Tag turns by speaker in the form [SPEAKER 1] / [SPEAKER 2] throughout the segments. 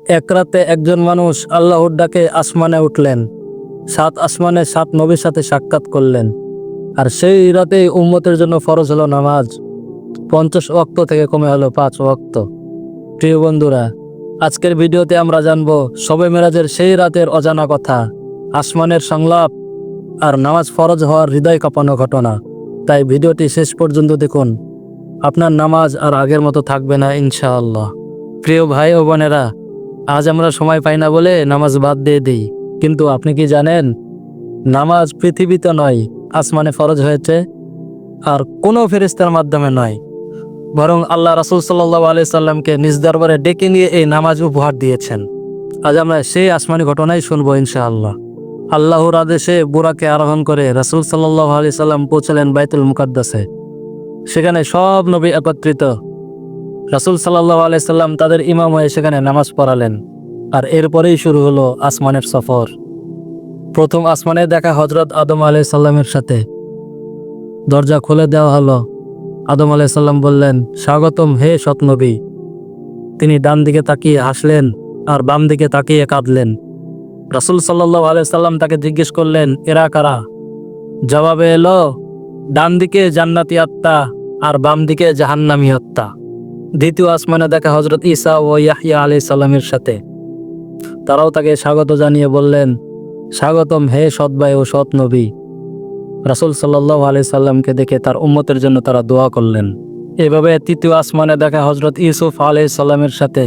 [SPEAKER 1] এক রাতে একজন মানুষ আল্লাহর ডাকে আসমানে উঠলেন। সাত আসমানে সাত নবীর সাথে সাক্ষাৎ করলেন। আর সেই রাতেই উম্মতের জন্য ফরজ হলো নামাজ। পঞ্চাশ ওয়াক্ত থেকে কমে হলো পাঁচ ওয়াক্ত। প্রিয় বন্ধুরা, আজকের ভিডিওতে আমরা জানব সবে মেরাজের সেই রাতের অজানা কথা, আসমানের সংলাপ আর নামাজ ফরজ হওয়ার হৃদয় কাঁপানো ঘটনা। তাই ভিডিওটি শেষ পর্যন্ত দেখুন। আপনার নামাজ আর আগের মতো থাকবে না, ইনশাআল্লাহ। প্রিয় ভাই ও বোনেরা আজ আমরা সময় পাই না বলে নামাজ বাদ দিয়ে দিই। কিন্তু আপনি কি জানেন, নামাজ পৃথিবীতে নয়, আসমানে ফরজ হয়েছে, আর কোনো ফেরিস্তার মাধ্যমে নয়। বরং আল্লাহ রাসুল সাল্লাহ আলি সাল্লামকে নিজ দরবারে ডেকে নিয়ে এই নামাজ উপহার দিয়েছেন। আজ আমরা সেই আসমানি ঘটনাই শুনব ইনশাআল্লাহ। আল্লাহর আদেশে বুড়াকে আরোহণ করে রাসুল সাল্লাহ আলি সাল্লাম পৌঁছলেন বাইতুল মুকাদ্দাসে। সেখানে সব নবী একত্রিত। রাসুল সাল্লাহ আলাইসাল্লাম তাদের ইমাম হয়ে সেখানে নামাজ পড়ালেন। আর এরপরেই শুরু হলো আসমানের সফর। প্রথম আসমানে দেখা হজরত আদম আলাই সাল্লামের সাথে। দরজা খুলে দেওয়া হলো। আদম আলাই সাল্লাম বললেন, স্বাগতম হে সৎনবী। তিনি ডান দিকে তাকিয়ে হাসলেন আর বাম দিকে তাকিয়ে কাঁদলেন। রাসুল সাল্লাহ আলাই সাল্লাম তাকে জিজ্ঞেস করলেন, এরা কারা? জবাবে এলো, ডান দিকে জান্নাতি আত্মা আর বাম দিকে জাহান্নামি হত্যা দ্বিতীয় আসমানে দেখা হজরত ইসা ও ইয়াহিয়া আলি সাল্লামের সাথে। তারাও তাকে স্বাগত জানিয়ে বললেন, স্বাগতম হে সৎ ভাই ও সৎ নবী। রাসুল সাল্লাহ আলি সাল্লামকে দেখে তার উম্মতের জন্য তারা দোয়া করলেন। এভাবে তৃতীয় আসমানে দেখা হজরত ইউসুফ আলি সাল্লামের সাথে।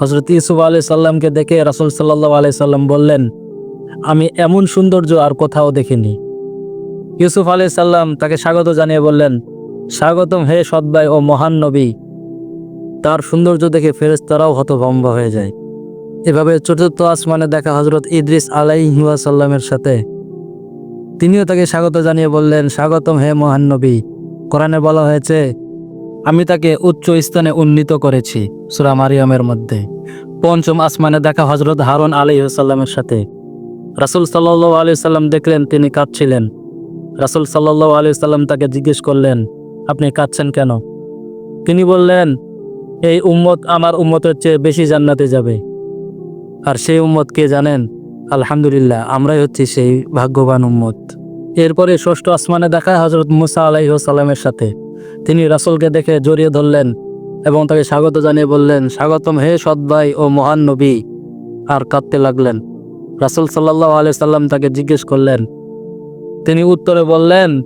[SPEAKER 1] হজরত ইউসুফ আলি সাল্লামকে দেখে রাসুল সাল্লাহ আলি সাল্লাম বললেন, আমি এমন সৌন্দর্য আর কোথাও দেখিনি। ইউসুফ আলি সাল্লাম তাকে স্বাগত জানিয়ে বললেন, স্বাগতম হে সৎ ভাই ও মহান নবী। তার সৌন্দর্য দেখে ফেরেস্তারাও হতভম্ব হয়ে যায়। এভাবে চতুর্থ আসমানে দেখা হজরত ইদ্রিস আলাইসাল্লামের সাথে। তিনিও তাকে স্বাগত জানিয়ে বললেন, স্বাগতম হে মহান নবী। কোরআনে বলা হয়েছে, আমি তাকে উচ্চ স্থানে উন্নীত করেছি সুরা মারিয়ামের মধ্যে। পঞ্চম আসমানে দেখা হজরত হারুন আলাইসাল্লামের সাথে। রাসুল সাল্লাহ আলি সাল্লাম দেখলেন, তিনি কাঁদছিলেন। রাসুল সাল্লাহ আলি সাল্লাম তাকে জিজ্ঞেস করলেন, আপনি কাঁদছেন কেন? তিনি বললেন এই উম্মত আমার উম্মতের চেয়ে বেশি জান্নাতে যাবে। আর সেই উম্মত কে জানেন? আলহামদুলিল্লাহ, আমরাই হচ্ছি সেই ভাগ্যবান উম্মত। এরপরে ষষ্ঠ আসমানে দেখা হজরত মুসা আলাইসাল্লামের সাথে। তিনি রাসুলকে দেখে জড়িয়ে ধরলেন এবং তাকে স্বাগত জানিয়ে বললেন, স্বাগতম হে সৎ ভাই ও মহান নবী। আর কাঁদতে লাগলেন। রাসুল সাল্লাহ আলিয়া সাল্লাম তাকে জিজ্ঞেস করলেন, তিনি উত্তরে বললেন,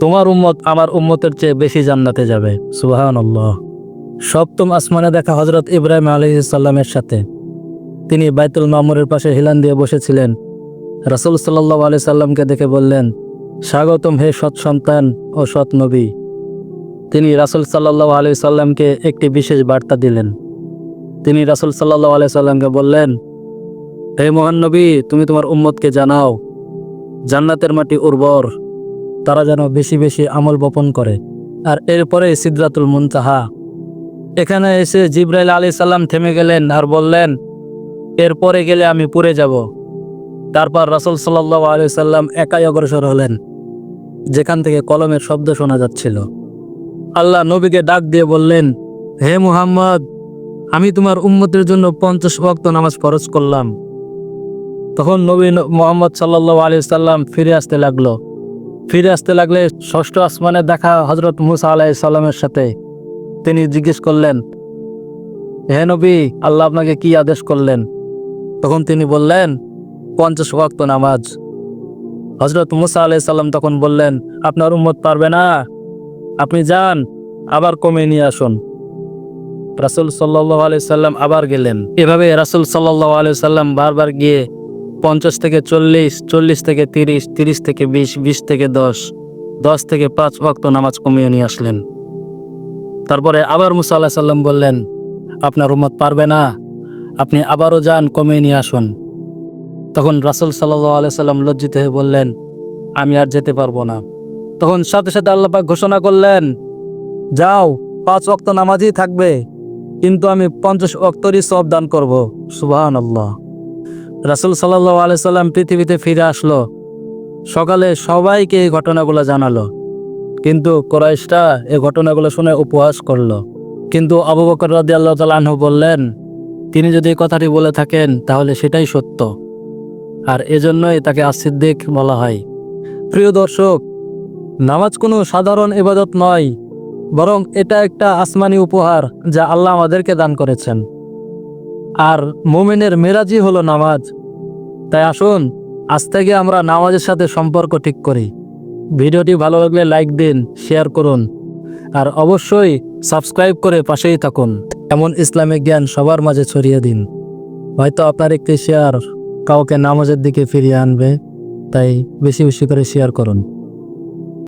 [SPEAKER 1] তোমার উম্মত আমার উম্মতের চেয়ে বেশি জান্নাতে যাবে। সুবাহান সপ্তম আসমানে দেখা হজরত ইব্রাহিম আলহিসাল্লামের সাথে। তিনি বাইতুল মামুরের পাশে হিলান দিয়ে বসেছিলেন। রাসুল সাল্লাহ আলি সাল্লামকে দেখে বললেন, স্বাগতম হে সৎ সন্তান ও সৎ নবী। তিনি রাসুল সাল্লাহ আলি সাল্লামকে একটি বিশেষ বার্তা দিলেন। তিনি রাসুল সাল্লাহ আলি সাল্লামকে বললেন, হে মহান নবী, তুমি তোমার উম্মতকে জানাও, জান্নাতের মাটি উর্বর, তারা যেন বেশি বেশি আমল বপন করে, আর এরপরে সিদ্রাতুল মুনতাহা। এখানে এসে জিব্রাইল আলী সাল্লাম থেমে গেলেন আর বললেন, এরপরে গেলে আমি পুড়ে যাব। তারপর রাসুল সাল্লাহ আলী সাল্লাম একাই অগ্রসর হলেন, যেখান থেকে কলমের শব্দ শোনা যাচ্ছিল। আল্লাহ নবীকে ডাক দিয়ে বললেন, হে মুহাম্মদ, আমি তোমার উম্মতের জন্য পঞ্চাশ ভক্ত নামাজ খরচ করলাম। তখন নবী মোহাম্মদ সাল্লাহ আলী সাল্লাম ফিরে আসতে লাগল। ফিরে আসতে লাগলে ষষ্ঠ আসমানে দেখা হজরত মুসা আলাহ সাল্লামের সাথে। তিনি জিজ্ঞেস করলেন, হে নবী, আল্লাহ আপনাকে কি আদেশ করলেন? তখন তিনি বললেন, পঞ্চাশ ওয়াক্ত নামাজ। হজরত মুসা আলাহ সাল্লাম তখন বললেন, আপনার উম্মত পারবে না। আপনি যান, আবার কমে নিয়ে আসুন। রাসুল সাল্লাহ আলি সাল্লাম আবার গেলেন। এভাবে রাসুল সাল্লাহ আলি সাল্লাম বারবার গিয়ে পঞ্চাশ থেকে চল্লিশ চল্লিশ থেকে তিরিশ তিরিশ থেকে বিশ বিশ থেকে দশ দশ থেকে পাঁচ ভক্ত নামাজ কমিয়ে নিয়ে আসলেন। তারপরে আবার মুসা আল্লাহ সাল্লাম বললেন, আপনার উম্মত পারবে না। আপনি আবারও যান, কমিয়ে নিয়ে আসুন। তখন রাসুল সাল্লাহ সাল্লাম লজ্জিত হয়ে বললেন, আমি আর যেতে পারব না। তখন সাথে সাথে আল্লাপাক ঘোষণা করলেন, যাও, পাঁচ অক্ত নামাজই থাকবে, কিন্তু আমি পঞ্চাশ অক্তরই সব দান করব। সুবাহান আল্লাহ রাসুল সাল্লাহ আলি সাল্লাম পৃথিবীতে ফিরে আসলো। সকালে সবাইকে এই ঘটনাগুলো জানালো। কিন্তু কোরাইশটা এই ঘটনাগুলো শুনে উপহাস করল। কিন্তু আবু বকর রাদি আল্লাহ তালাহ বললেন, তিনি যদি এই কথাটি বলে থাকেন, তাহলে সেটাই সত্য। আর এজন্যই তাকে আসিদ্দিক বলা হয়। প্রিয় দর্শক, নামাজ কোনো সাধারণ ইবাদত নয়, বরং এটা একটা আসমানি উপহার যা আল্লাহ আমাদেরকে দান করেছেন। আর মোমেনের মেরাজি হলো নামাজ। তাই আসুন, আজ থেকে আমরা নামাজের সাথে সম্পর্ক ঠিক করি। ভিডিওটি ভালো লাগলে লাইক দিন, শেয়ার করুন, আর অবশ্যই সাবস্ক্রাইব করে পাশেই থাকুন। এমন ইসলামিক জ্ঞান সবার মাঝে ছড়িয়ে দিন। হয়তো আপনার একটি শেয়ার কাউকে নামাজের দিকে ফিরিয়ে আনবে, তাই বেশি বেশি করে শেয়ার করুন।